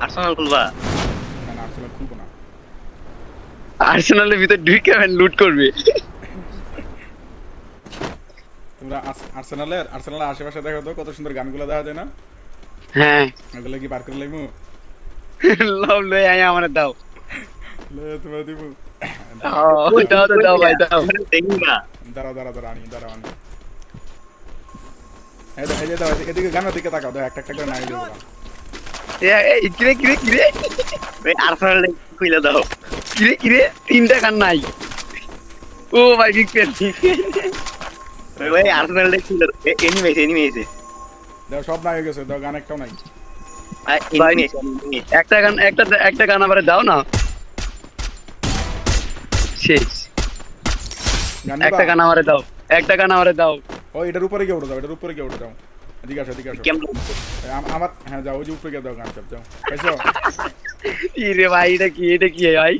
Arsenal খুলবা? না না আসলে খুলবো না। আর্সেনালের ভিতর ঢুকে লুট করবে। তোমরা আর্সেনালের আর্সেনালের আশেপাশে দেখো তো কত সুন্দর গানগুলো দেখা যায় না? হ্যাঁ। ওগুলো কি বার করে লাগবো লব লই আই আমার দাও। লে তোমরা দিব ও দাও দাও দাও ভাই দাও। দেখি না। দাঁড়াও দাঁড়াও দাঁড়াও আনি দাঁড়াও আনি। এই দেখো, এই দাও এদিকে- গানের দিকে তাকাও দেখো একটা একটা করে নাই দেবো কিরে কিরে কিরে? ভাই আর্সেনাল খুইলা দাও। কিরে কিরে? তিনটা গান নাই। ও ভাই বিগ আর্সেনাল সব হয়ে গেছে গান একটাও নাই। একটা গান একটা একটা গান আবার দাও না। শেষ। একটা গান আমারে দাও। একটা গান আমারে দাও। ও এটার উপরে গিয়ে উঠে যাও এটার উপরে গিয়ে উঠে যাও। এদিকে আসো এদিকে আসো। আমার হ্যাঁ যাও ওই যে উপরে গিয়ে দাও গান সব যাও। কি রে ভাই এটা কি এটা কি ভাই?